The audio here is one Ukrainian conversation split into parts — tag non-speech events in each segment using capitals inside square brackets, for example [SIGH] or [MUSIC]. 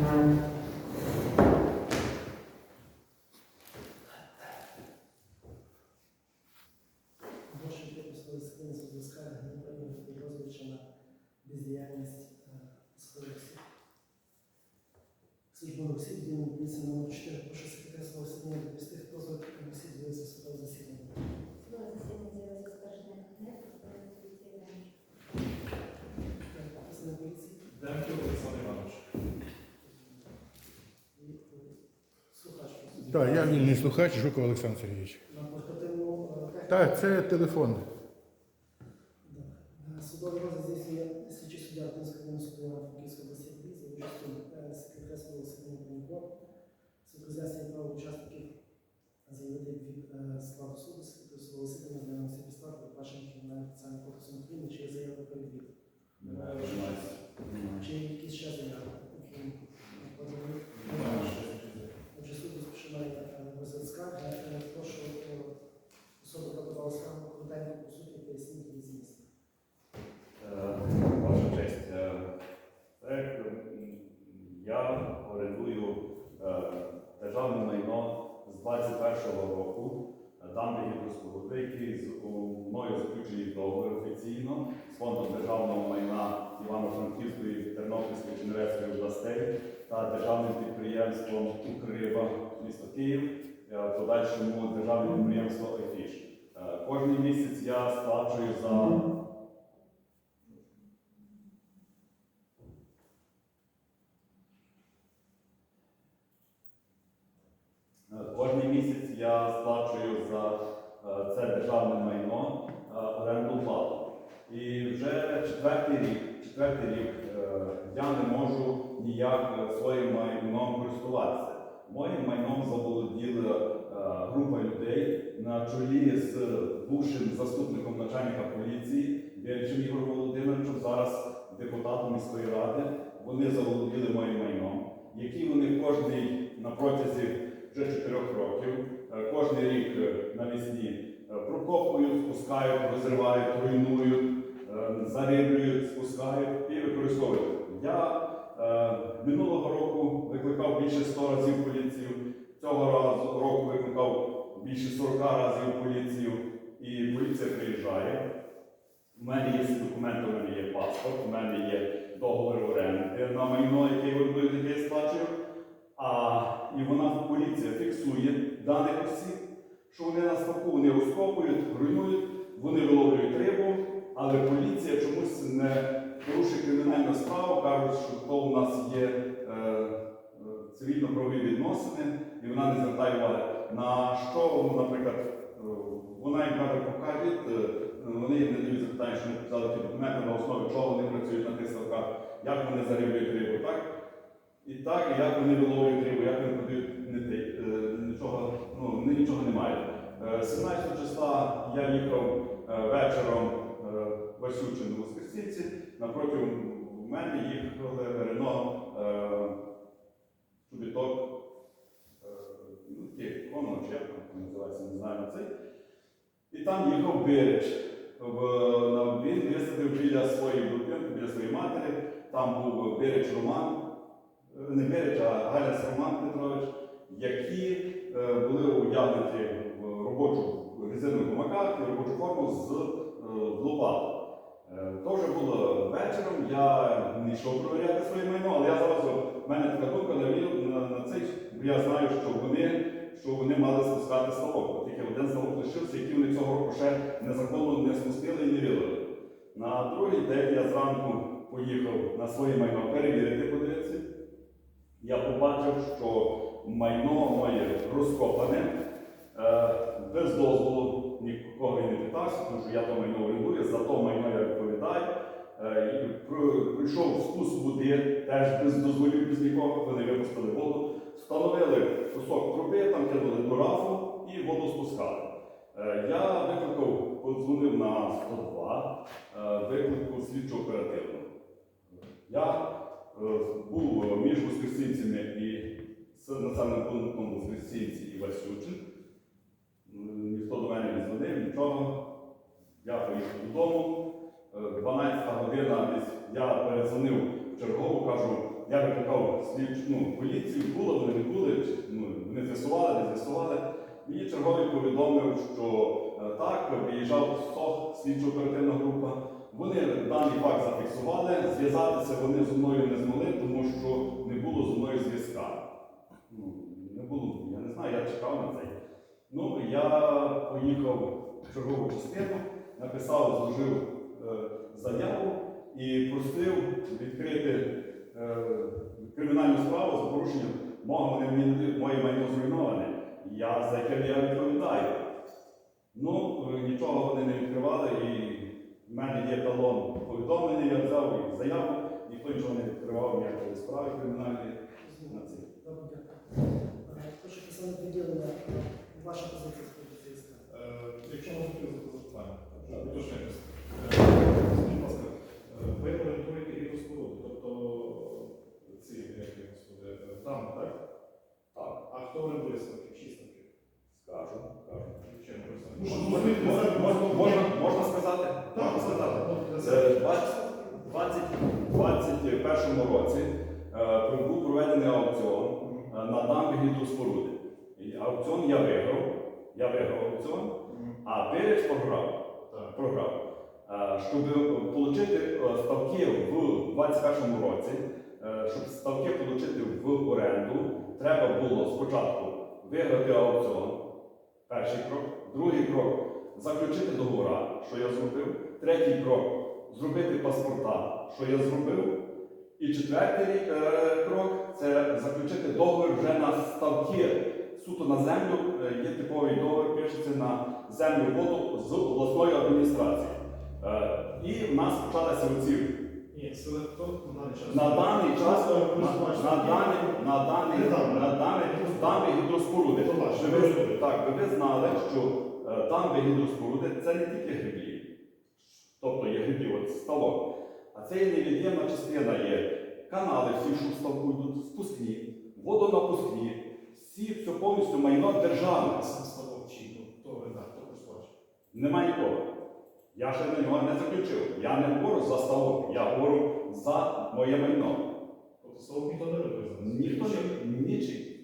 Amen. Так, я вільний слухач Жуков Олександр Сергійович. Е, Так, це телефон. Да. Е, Судовий розгляд здійснює слідчий суддя Київського районного суду Івана Франківської області Львів за участю е, секретаря свого Сергія Паніко. Суд роз'яснює право учасників заявити від е, складу суду, секретарю свого засідання з нами всі підстави, передбачені кримінальним процесуальним кодексом України, чи є заява про відвід. Немає бажання. Чи є якісь ще заяви? окрім поданої? Отже, суд розпочинає е, розгляд скарги. Е, Прошу е, особу, яка подала скаргу, коротенько по суті поясніть її зміст. Е, Ваша честь, е, це як, м, я орендую е, державне майно з 21-го року. Даний гідроспоруди, який з у- мною заключений договір офіційно з фондом державного майна Івано-Франківської, Чернівецької областей та державним підприємством Укриба місто Київ, подальшому державне підприємство ЕФІШ. Е, Кожний місяць я сплачую за Е, Кожний місяць я сплачую за е, це державне майно оренду плату. І вже четвертий рік, четвертий рік я не можу ніяк е, своїм майном користуватися. Моїм майном заволоділа е, група людей на чолі з бувшим заступником начальника поліції Бєльчим Ігорем Володимировичем, зараз депутатом міської ради. Вони заволоділи моїм майном, які вони кожний на протязі вже 4 років. Е, Кожний рік навесні е, прокопують, спускають, розривають, руйнують, зариблюють, спускають і використовують. Я е, минулого року викликав більше 100 разів поліцію, цього разу року викликав більше 40 разів поліцію, і поліція приїжджає. У мене є документи, у мене є паспорт, у мене є договір оренди на майно, яке я сплачую. А і вона поліція фіксує даних осіб, що вони нас таку вони розкопують, руйнують, вони виловлюють рибу, але поліція чомусь не порушує кримінальну справу, кажуть, що то у нас є е, е, цивільно-правові відносини, і вона не звертає уваги. На що, ну, наприклад, е, вона їм каже, покажіть, е, вони їм не дають запитання, що вони підписали ті документи, на основі чого вони працюють на тих ставках, як вони зариблюють рибу, так? І так, і як вони виловлюють рибу, як вони продають не е, нічого, ну, нічого не мають. Е, 17 числа я їхав вечором в Васючин у Воскресінці, напроти мене їхали Рено е, чобіток, е, ну, такі, коно, чи як називається, не знаю цей. І там їхав Бирич. Він висадив біля своєї будинку, біля своєї матері, там був Бирич Роман не Береч, а Галяс Роман Петрович, які е, були одягнуті в робочу резервну гумака і робочу форму з е, лопатою. Е, то вже було вечором, я не йшов провіряти своє майно, але я зразу, в мене така думка на, на цей, бо я знаю, що вони, що вони мали спускати ставок. Тільки один ставок лишився, який вони цього року ще незаконно не спустили і не вилили. На другий день я зранку поїхав на своє майно перевірити, подивитися. Я побачив, що майно моє розкопане, е, без дозволу нікого і не питався, тому що я то майно орендую, за то майно я відповідаю. Е, Прийшов спуск води, теж без дозволів, без нікого, вони випустили воду, встановили кусок труби, там кинули до рафу і воду спускали. Е, Я викликав, подзвонив на 102, е, виклику слідчо оперативну. Я був між Воскресінцями і населеним пунктом Воскресінці і Васючин. Ніхто до мене не дзвонив, нічого. Я поїхав додому. Е, 12 година десь я передзвонив в чергову, кажу, Я викликав ну, поліцію, було, вони не були, ну, вони з'ясували, не з'ясували. Мені черговий повідомив, що е, так, виїжджав СОХ, слідчо-оперативна група. Вони даний факт зафіксували, зв'язатися вони зі мною не змогли, тому що не було зі мною зв'язка. Ну, не було, я не знаю, я чекав на це. Ну, я поїхав в чергову частину, написав, зложив заяву і просив відкрити е, кримінальну справу за порушенням моє майно зруйноване. Я за яке я відповідаю. Ну, е, нічого вони не відкривали, і в мене є талон повідомлення, я взяв і заяву, ніхто нічого не відкривав ніякої справи кримінальної на це. Добре, дякую. Е, відділення, ваша позиція з. Е, Якщо можна запитання, уточнитися. Скажіть, будь ласка, е, ви орієнтуєте і розпоруду, тобто ці, як їх, е, так? Так, А хто ставки, чиї ставки? скажу. Чим ви знаєте? Можна, можна, можна, можна, можна сказати? Можна сказати. ну, це- Е, 2021 році е, був проведений аукціон е, на дамбі гідроспоруди. І Аукціон я виграв, я виграв аукціон, а Береж програв. Так. програв. Е, Щоб отримати ставки в 2021 році, е, отримати в оренду, треба було спочатку виграти аукціон, перший крок, другий крок заключити договори, що я зробив, третій крок зробити паспорта, що я зробив. І четвертий е, крок це заключити договір вже на ставки суто на землю. Е, Є типовий договір, пишеться на землю воду з обласною адміністрацією. Е, І в нас почалися оці на даний час? на даний на, даний на даний там, гідроспоруди. Ви так, ви знали, що е, дамби гідроспоруди це не тільки гриблі, тобто є гриблі, от ставок, а це є невід'ємна частина є канали, всі, що в ставку йдуть, спускні, водонапускні, всі все повністю майно державне. Ну, хто орендар, хто користувач? Нема нікого. Я ще на нього не заключив. Я не говорю за ставок, я говорю за моє майно. Тобто ставок ніхто не? Ніхто не нічий.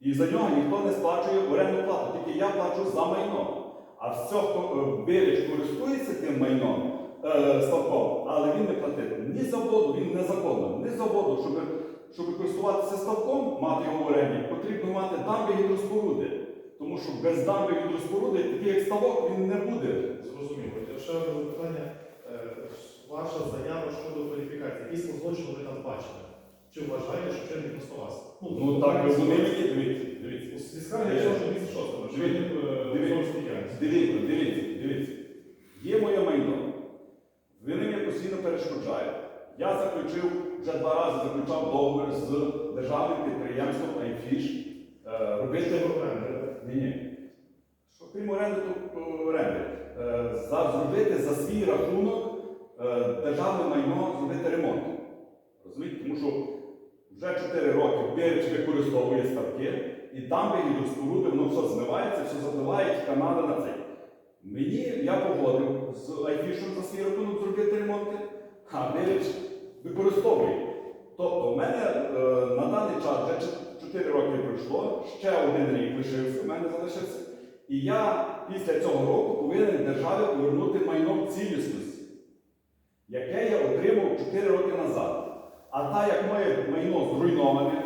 І за нього ніхто не сплачує орендну плату, тільки я плачу за майно. А все, хто Береж користується тим майном е, ставком, але він не платить ні за воду, він незаконно, ні за воду, щоб, щоб користуватися ставком, мати його в оренді, потрібно мати дамби гідроспоруди. Тому що без дамби гідроспоруди, такий як ставок, він не буде. Зрозуміло. Ще одне запитання. Е, Ваша заява щодо кваліфікації. Якісь злочини ви там бачили? Чи вважаєте, що вчений просто вас? Ну так, розумієте, дивіться, дивіться. Скарги, якщо вже 206, що Дивіться. діяльність. Дивіться, дивіться, дивіться. Є моє майно. Вони мені постійно перешкоджають. Я заключив, вже два рази заключав договір з державним підприємством iFish. Е, робити Щодо ні, ні. Що крім оренди, то е, оренди. Е, за, зробити за свій рахунок е, державне майно зробити ремонт. Розумієте? Тому що вже 4 роки Береч використовує ставки, і там гідроспоруди, воно все змивається, все запливає, ті канали на цей. Мені я погодив з Айфішем за свій рахунок зробити ремонти, а Береч використовує. Тобто, в мене е, на даний час вже 4 роки пройшло, ще один рік лишився, в мене залишився. І я після цього року повинен державі повернути майно цілісності, яке я отримав 4 роки назад. А так як моє майно зруйноване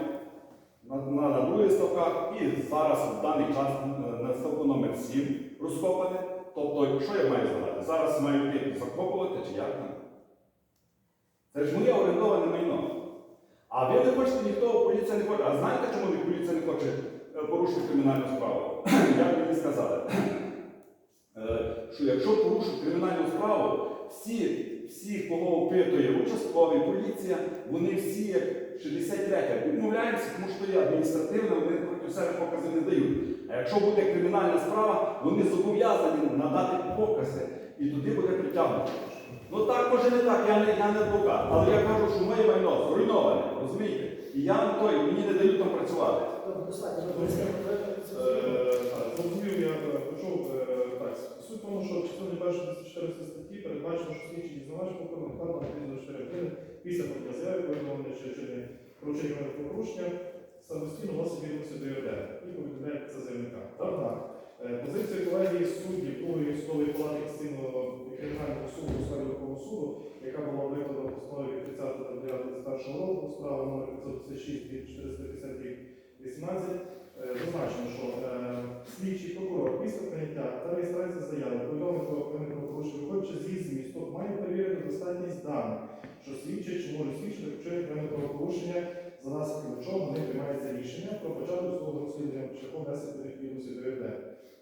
на, на, на других ставках і зараз в даний час е, на ставку номер 7 розкопане, тобто, що я маю зробити? Зараз маю йти закопувати чи як там? Це ж моє орендоване майно. А ви не хочете, ніхто поліція не хоче. А знаєте, чому поліція не хоче е, порушити кримінальну справу? [CLEARS THROAT] Як мені сказали? Е, Що якщо порушить кримінальну справу, всі, всі, кого опитує участковий, поліція, вони всі як 63 відмовляємося, тому що є адміністративне, вони проти себе покази не дають. А якщо буде кримінальна справа, вони зобов'язані надати покази, і туди буде притягнуто. Ну так може не так, я не, я не адвокат, але я кажу, що моє майно зруйноване, розумієте? І я не той, мені не дають там працювати. Е, Зрозумів, я почув е. Суть в тому, що в частині першої 214 статті передбачено, що слідчий дізнавач повинен вкладно на 24 години після заяви, повідомлення чи вчинення про вчинення порушення, самостійно вносить відомості до ЄРДР і повідомляє це заявника. Однак, е, позиція колегії суддів другої судової палати Конституційного кримінального суду у сфері Верховного суду, яка була викладена в постанові від 30 2021 року, справа номер 536 від 450 18, е, зазначено, що е, слідчий прокурор після прийняття та реєстрації заяви повідомив про виникнення порушення, виходячи зі змісту, має перевірити достатність даних, що свідчить чи може свідчити про вчинення кримінального порушення, за наслідками чого не приймається рішення про початок судового розслідування шляхом внесення відповідності до ЄРДР.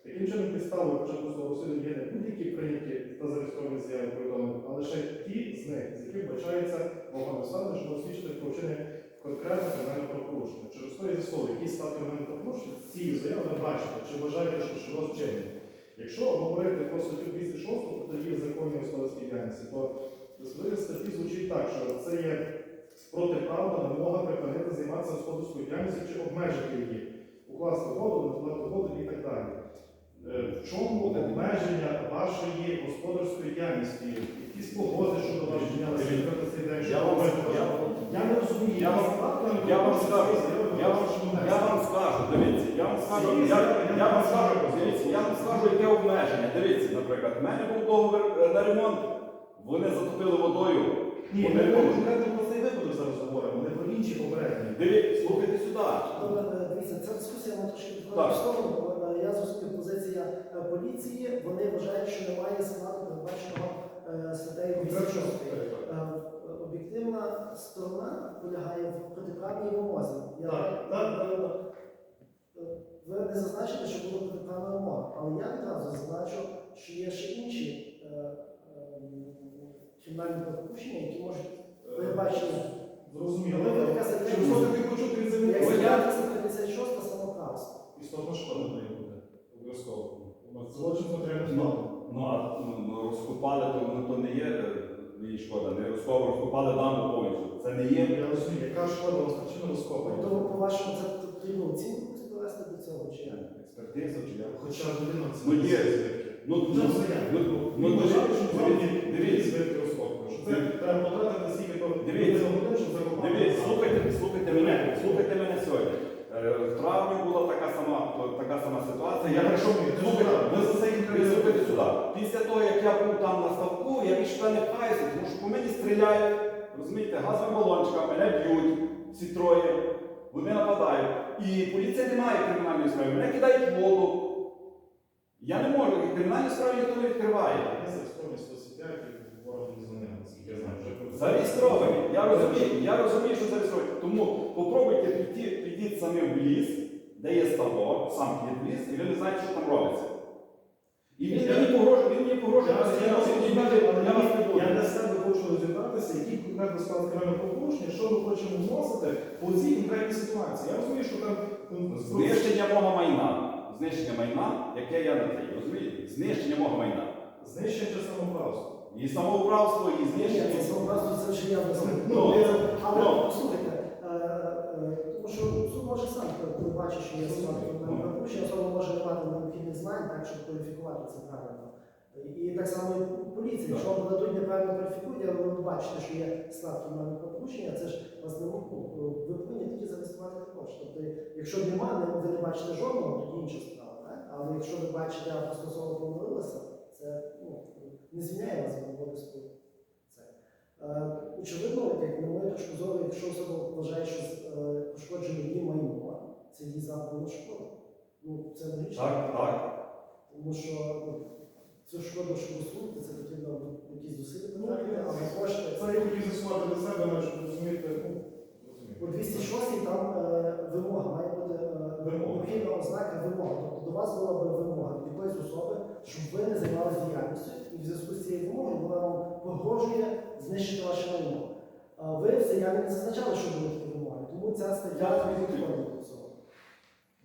Таким чином, підставою початку судового розслідування є не будь-які прийняті та зареєстровані заяви повідомлення, а лише ті з них, з яких вбачається вагомо обставини, що свідчити про вчинення конкретно кримінального правопорушення. Через то є слово, які став кримінальним правопорушенням, з цієї заяви ви бачите, чи вважаєте, що що вас вчинення. Якщо говорити про статтю 206, то тоді в законі діяльності, то розповідає статті звучить так, що це є протиправна вимога припинити займатися господарською діяльністю чи обмежити її, укласти воду, надавати воду і так далі. Е, В чому обмеження вашої господарської діяльності? Якісь погоди щодо вашої діяльності? Я вам- я- не розумію. Я вам- Я вам скажу, я вам, я вам скажу, дивіться, я вам скажу, я, я вам скажу, дивіться, я вам скажу, яке обмеження. Дивіться, наприклад, в мене був договір е, на ремонт, вони затопили водою. Ні, Вони ми не конкретно про цей випадок зараз говоримо, не про інші попередні. Дивіться, слухайте сюди. Е, дивіться, ця дискусія вона трошки Так. в сторону. е, Я зрозумів позиція поліції. Вони вважають, що немає складу передбаченого статтею 206. Е, Об'єктивна сторона полягає в протиправній вимозі. Я- Так, так, так, так. Е, Ви не зазначили, що була протиправна вимога, але я відразу зазначу, що є ще інші е, ем, кримінальні правопорушення, які можуть. Зрозуміло. Землі? Як Ось я- стаття 356 самоправство. Істотна шкода має бути. Обов'язково. Злочин з. Ну, а ну, ну, розкопали, то воно то не є е, шкода, не розкопали, розкопали дамбу повністю. Це не є. Я розумію, яка шкода вас причина розкопання? Тобто, по-вашому, це потрібно оцінку довести до цього чи як? Експертиза чи як? Хоча людина це Ну, є. звідки? Ну, Ну, ну, ну, Ну, ну, дивіться, звідки розкопку. Що це треба потратити стільки то Дивіться. закопати. Дивіться, слухайте, слухайте мене, слухайте мене сьогодні. Е, В травні була така сама, така сама ситуація. Я прийшов, слухайте, ви за це ви слухайте сюди. Після того, як я був там на ставку, я більше не пхаюся, тому що по мені стріляють, розумієте, газовим балончиком, мене б'ють, всі троє, вони нападають. І поліція не має кримінальної справи, мене кидають в воду. Я не можу, і кримінальні справи ніхто не відкриває. Я зареєстрований 105 і ворог не за ним, я Зареєстровані. Я розумію, я розумію, що зареєстровані. Тому попробуйте піти, підіть самі в ліс, де є ставок, сам в ліс, і ви не знаєте, що там робиться. І він Я- Я, я, я вас не буду. я для себе хочу розібратися, які конкретно склад кримінального правопорушення, що ми хочемо вносити по цій конкретній ситуації. Я розумію, що там ну, Знищення мого майна. Знищення майна, яке я на це, розумієте? Знищення мого майна. знищення чи самоправство. І самоуправство, і Ні, знищення. це самоправство це вже явно. Ну, Але ну. послухайте, е, е, тому що суд може сам побачити, що є склад кримінального правопорушення, особа може не мати необхідних знань, так, щоб кваліфікувати це правильно. І так само і поліція, якщо вам дадуть неправильно кваліфікують, але ви бачите, що є склад кримінального правопорушення, це ж вас не ви повинні тоді зареєструвати також. Тобто, якщо немає, ви не бачите жодного, тоді інша справа. Так? Але якщо ви бачите, а просто особа помилилася, це ну, не звільняє вас від обов'язку. Е, Очевидно, як на мою точку зору, якщо особа вважає, що е, пошкоджено її майно, це її завдана шкода. Ну, це логічно. Так, так. Тому що ну, цю шкоду, щоб усунути, це потрібно якісь зусилля потратити, але кошти. Це я хотів з'ясувати для себе, але щоб розуміти, ну, У розумію. 206 там е, вимога має бути е, Вимога. необхідна ознака вимоги. Тобто до вас була б вимога від якоїсь особи, щоб ви не займалися діяльністю, і в зв'язку з цією вимогою вона вам погрожує знищити ваше майно. А ви в заяві не зазначали, що були такі вимоги, тому ця стаття не підходить до цього.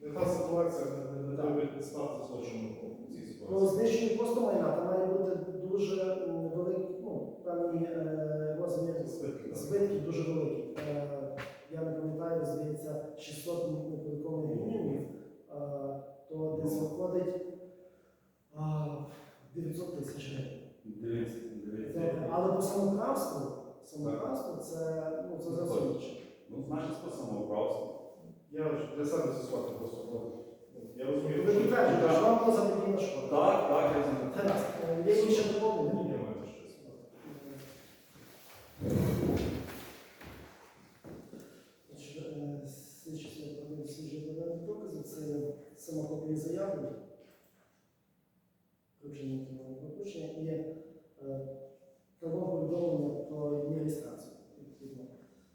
Яка ситуація не- стати злочином цій Ну, ситуації? знищення просто майна, там має бути дуже великі, ну, певні е, розміри Збитки, дуже великі. Е, я не пам'ятаю, здається, 600 неподаткових е, то десь виходить а, 900 тисяч гривень. Але по самоправству, самоправству це, ну, це Це зовсім інше. Ну, значить, це самоуправство. Для себе з'ясувати просто. ну, Я розумію, Ви підтверджуєте, що вам була заподіяна шкода. Так, так, я знаю. Гаразд. Е, Є інше доповнення? Ні, немає щось. Е, Слідчі. Це сама копія заяви, вручення кімнатного вручення і е, право повідомлення про її реєстрацію. Відповідно,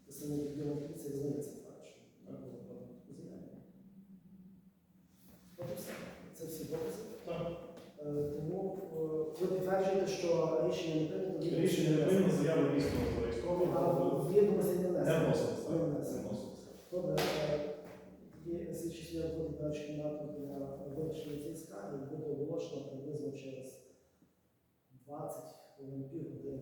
самої відділу поліції знається факт, що так було подано таку заяву. От і все. Це всі докази. Так. Е, Тому е, ви підтверджуєте, що рішення не прийнято. Рішення не прийнято, заява дійсно зареєстрована. А відомості не внесено. Не вносилось, так. Не Не внесено. Тоді слідчі виходить на кімнату для вирішення цієї скарги, буде оголошено приблизно через 20 хвилин півгодини.